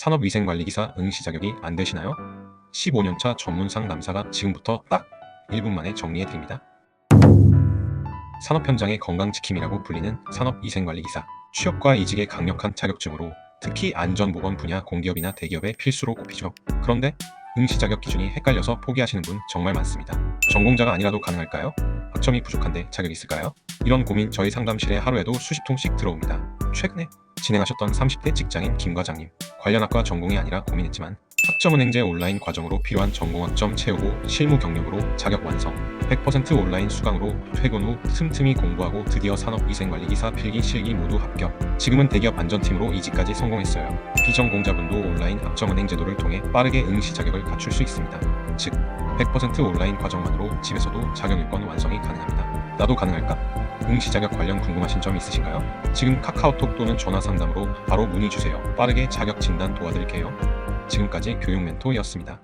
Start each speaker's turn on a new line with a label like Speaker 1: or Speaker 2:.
Speaker 1: 산업위생관리기사 응시 자격이 안 되시나요? 15년차 전문 상담사가 지금부터 딱 1분 만에 정리해 드립니다. 산업 현장의 건강지킴이라고 불리는 산업위생관리기사. 취업과 이직의 강력한 자격증으로 특히 안전보건 분야 공기업이나 대기업의 필수로 꼽히죠. 그런데 응시 자격 기준이 헷갈려서 포기하시는 분 정말 많습니다. 전공자가 아니라도 가능할까요? 학점이 부족한데 자격 있을까요? 이런 고민 저희 상담실에 하루에도 수십 통씩 들어옵니다. 최근에 진행하셨던 30대 직장인 김 과장님. 관련 학과 전공이 아니라 고민했지만 학점은행제 온라인 과정으로 필요한 전공학점 채우고 실무 경력으로 자격 완성 100% 온라인 수강으로 퇴근 후 틈틈이 공부하고 드디어 산업위생관리기사 필기 실기 모두 합격. 지금은 대기업 안전팀으로 이직까지 성공했어요. 비전공자분도 온라인 학점은행 제도를 통해 빠르게 응시 자격을 갖출 수 있습니다. 즉 100% 온라인 과정만으로 집에서도 자격 요건 완성이 가능합니다 나도 가능할까? 응시 자격 관련 궁금하신 점 있으신가요? 지금 카카오톡 또는 전화 상담으로 바로 문의 주세요. 빠르게 자격 진단 도와드릴게요. 지금까지 교육 멘토였습니다.